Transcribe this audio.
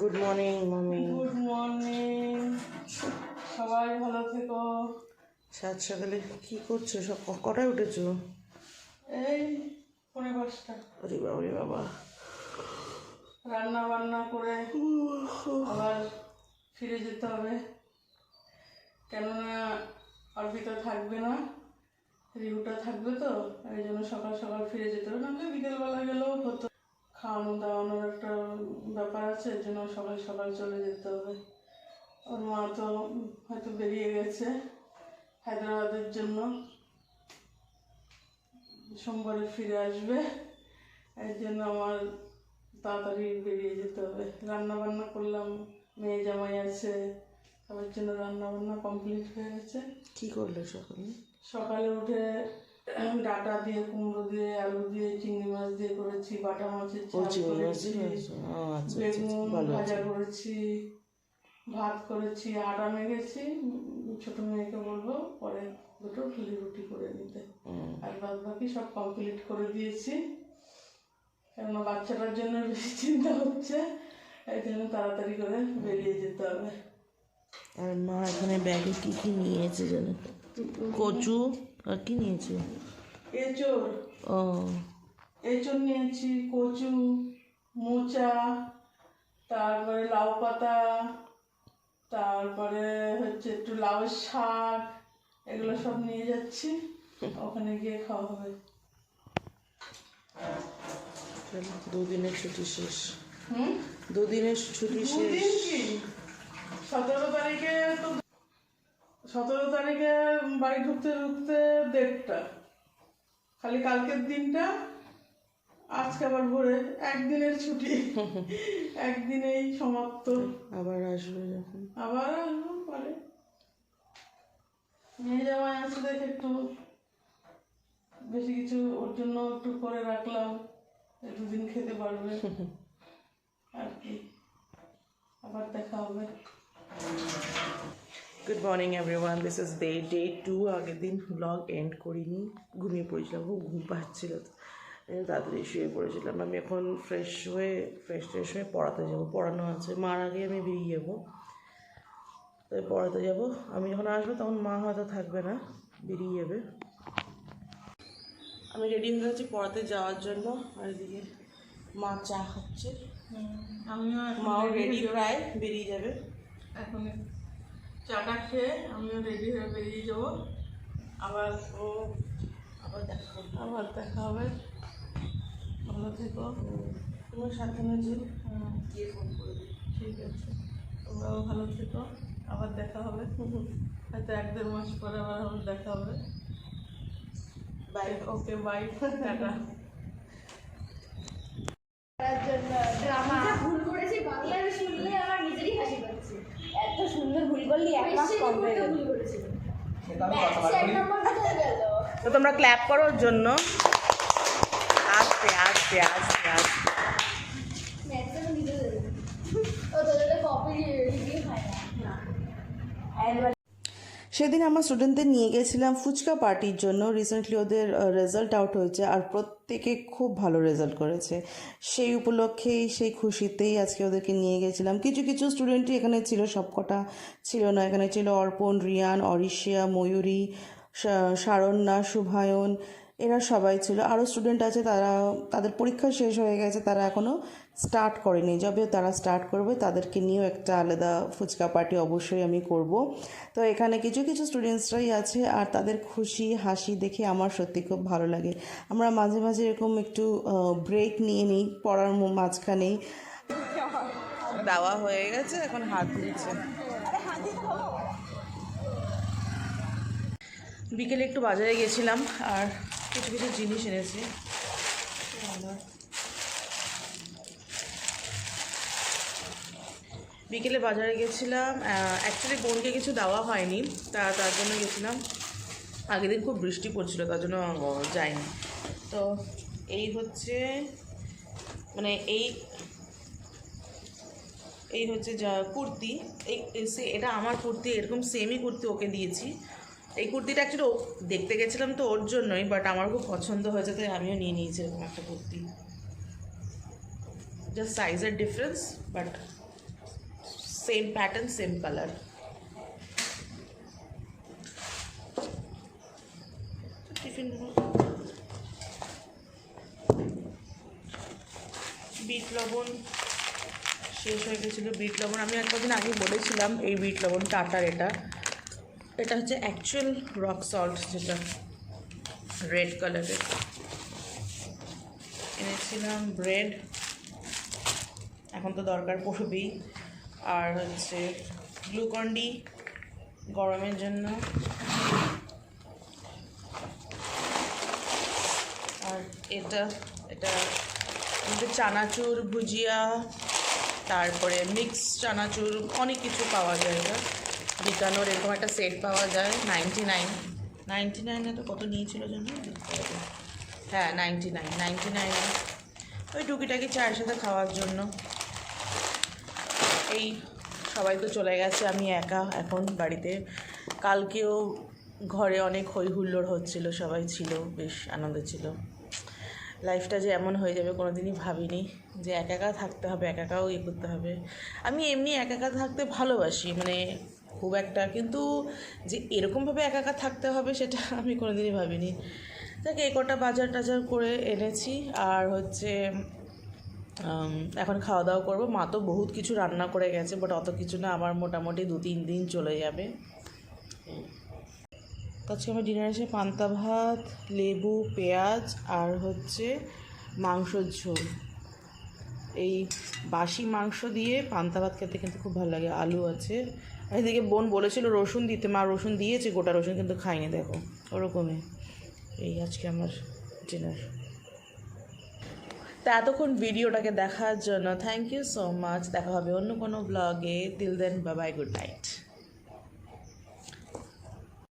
Good morning মামি good morning সবাই ভালো থেকো। সাত সকালে কি করছ? সব কটায় উঠেছো? এই পনেরো পাঁচটা। আরে বাবা রে বাবা। রান্না বান্না করে আবার ফিরে যেতে হবে। কেননা অর্পিতা থাকবে না রিহুটা থাকবে তো এই জন্য সকাল সকাল ফিরে যেতে হবে। নাহলে বিকেলবেলা গেলেও হতো। খাওয়ানো দাওয়ানোর একটা ব্যাপার আছে এর জন্য সকাল সকাল চলে যেতে হবে। ওর মা তো হয়তো বেরিয়ে গেছে হায়দ্রাবাদের জন্য। সোমবারে ফিরে আসবে এর জন্য আমার তাড়াতাড়ি বেরিয়ে যেতে হবে। রান্না বান্না করলাম মেয়ে জামাই আছে সবার জন্য রান্না বান্না কমপ্লিট হয়ে গেছে। কি করলে সকালে? সকালে উঠে ডাটা দিয়ে কুমড়ো দিয়ে আলু দিয়ে চিংড়ি মাছ দিয়ে করেছি বাটা মাছের আচ্ছা আচ্ছা, আচ্ছা বেগুন ভাজা করেছি ভাত করেছি আটা মেখেছি ছোট মেয়েকে বলব পরে দুটো ফুলি রুটি করে নিতে। আর বাদ বাকি সব কমপ্লিট করে দিয়েছি। কেননা বাচ্চাটার জন্য বেশি চিন্তা হচ্ছে এই জন্য তাড়াতাড়ি করে বেরিয়ে যেতে হবে। আর মা এখানে ব্যাগে কি কি নিয়েছে জানো কচু আর কি নিয়েছে? এঁচড়। ও। এঁচড় নিয়েছি কচু মোচা তারপরে লাউ পাতা তারপরে হচ্ছে একটু লাউ শাক এগুলো সব নিয়ে যাচ্ছি ওখানে গিয়ে খাওয়া হবে। দুদিনের ছুটি শেষ। হুম? দুদিনের ছুটি শেষ। সতেরো তারিখে তো সতেরো তারিখে বাড়ি ঢুকতে ঢুকতে দেড়টা। খালি কালকের দিনটা আজকে আবার ভোরে। একদিনের ছুটি। একদিনেই সমাপ্ত। আবার আসবে যখন। আবার আসব পরে। নিয়ে যাওয়াই আছে দেখে একটু বেশি কিছু ওর জন্য একটু করে রাখলাম। দুদিন খেতে পারবে। আর কি। আবার দেখা হবে। Good morning everyone this is day day two আগের দিন ব্লগ এন্ড করিনি। ঘুমিয়ে পড়েছিলাম খুব ঘুম পাচ্ছিল তো। তাড়াতাড়ি শুয়ে পড়েছিলাম। আমি এখন ফ্রেশ হয়ে ফ্রেশ ট্রেশ হয়ে পড়াতে যাব। পড়ানো আছে। মার আগে আমি বেরিয়ে যাব। তাই পড়াতে যাব। আমি যখন আসব তখন মা হয়তো থাকবে না। বেরিয়ে যাবে। আমি রেডি হয়ে গেছি পড়াতে যাওয়ার জন্য। আর এদিকে মা চা খাচ্ছে। আমিও মাও রেডি প্রায় বেরিয়ে যাবে। এখন চাটা খেয়ে আমিও রেডি হয়ে বেরিয়ে যাব। আবার ও আবার দেখা আবার দেখা হবে। ভালো থেকো। তোমার সাবধানে যে হুম, গিয়ে ফোন করে দিই ঠিক আছে। তোমরাও ভালো থেকো। আবার দেখা হবে। হয়তো এক দেড় মাস পরে আবার আমার দেখা হবে। Bye okay bye tata. ভুল করেছি বাংলায় শুনলে আমার নিজেরই হাসি এক মাস কম হয়ে গেল তো তোমরা ক্ল্যাপ করো ওর জন্য। আসতে আস্তে আসতে আস্তে ম্যাথসে আমি নিজে দেবো ও তোদের কপি রিভিউ হয় না না সেদিন আমার স্টুডেন্টদের নিয়ে গেছিলাম ফুচকা পার্টির জন্য। রিসেন্টলি ওদের রেজাল্ট আউট হয়েছে আর প্রত্যেকে খুব ভালো রেজাল্ট করেছে। সেই উপলক্ষেই, সেই খুশিতেই আজকে ওদেরকে নিয়ে গেছিলাম। কিছু কিছু স্টুডেন্টই এখানে ছিল, সবকটা ছিল না। এখানে ছিল অর্পণ, রিয়ান, অরিশিয়া, ময়ূরী শারণ্যা শুভায়ন এরা সবাই ছিল। আরও স্টুডেন্ট আছে, তারা, তাদের পরীক্ষা শেষ হয়ে গেছে, তারা এখনও স্টার্ট করেনি। যবে তারা স্টার্ট করবে, তাদেরকে নিয়েও একটা আলাদা ফুচকা পার্টি অবশ্যই আমি করব। তো এখানে কিছু কিছু স্টুডেন্টসরাই আছে, আর তাদের খুশি, হাসি দেখে আমার সত্যি খুব ভালো লাগে। আমরা মাঝে মাঝে এরকম একটু ব্রেক নিয়ে নিই পড়ার মাঝখানেই। দেওয়া হয়ে গেছে, এখন হাত ধুচ্ছে। বিকেলে একটু বাজারে গেছিলাম, আর কিছু কিছু জিনিস এনেছি। বিকেলে বাজারে গেছিলাম অ্যাকচুয়ালি বোনকে কিছু দেওয়া হয়নি, তা তার জন্য গেছিলাম। আগের দিন খুব বৃষ্টি পড়ছিল, তার জন্য যাইনি। তো এই হচ্ছে মানে এই এই হচ্ছে যা কুর্তি, এই এটা আমার কুর্তি, এরকম সেমই কুর্তি ওকে দিয়েছি। এই কুর্তিটা অ্যাকচুয়ালি দেখতে গেছিলাম তো ওর জন্যই বাট আমার খুব পছন্দ হয়েছে, তাই আমিও নিয়ে নিয়েছি এরকম একটা কুর্তি। জাস্ট সাইজের difference but same pattern same colour tiffin bit লবণ, শেষ হয়ে গেছিল বিট লবণ। আমি কদিন আগে বলেছিলাম এই বিট লবণ, টাটার এটা। এটা হচ্ছে অ্যাকচুয়াল রক সল্ট যেটা রেড কালারের এনেছিলাম ব্রেড এখন তো দরকার পড়বেই আর হচ্ছে গ্লুকন্ডি গরমের জন্য। আর এটা এটা চানাচুর, ভুজিয়া, তারপরে মিক্স চানাচুর, অনেক কিছু পাওয়া যায় এটা। বিকানোর এরকম একটা সেট পাওয়া যায় নাইনটি নাইন নাইনটি নাইনে তো কত নিয়েছিল জন্য হ্যাঁ নাইনটি নাইন নাইনটি নাইনে ওই টুকিটাকি চায়ের সাথে খাওয়ার জন্য। এই সবাই তো চলে গেছে আমি একা এখন বাড়িতে। কালকেও ঘরে অনেক হই হুল্লোড় হচ্ছিল সবাই ছিল বেশ আনন্দ ছিল। লাইফটা যে এমন হয়ে যাবে কোনো দিনই ভাবিনি যে একা একা থাকতে হবে একা একাও ইয়ে করতে হবে। আমি এমনি একা একা থাকতে ভালোবাসি মানে খুব একটা, কিন্তু যে এরকমভাবে একা একা থাকতে হবে সেটা আমি কোনো দিনই ভাবিনি। যাকে, এই কটা বাজার টাজার করে এনেছি। আর হচ্ছে এখন খাওয়া দাওয়া করব। মা তো বহুত কিছু রান্না করে গেছে বাট অত কিছু না। আমার মোটামুটি দু তিন দিন চলে যাবে। আজকে আমার ডিনার আছে পান্তা ভাত, লেবু, পেঁয়াজ আর হচ্ছে মাংসর ঝোল। এই বাসি মাংস দিয়ে পান্তা ভাত খেতে কিন্তু খুব ভালো লাগে। আলু আছে এদিকে বোন বলেছিল রসুন দিতে, মা রসুন দিয়েছে, গোটা রসুন কিন্তু খাইনি দেখো, ওরকমই। এই আজকে আমার ডিনার তা এতক্ষণ ভিডিওটাকে দেখার জন্য থ্যাংক ইউ সো মাচ দেখা হবে অন্য কোনো ব্লগে তিল দেন বাবাই গুড নাইট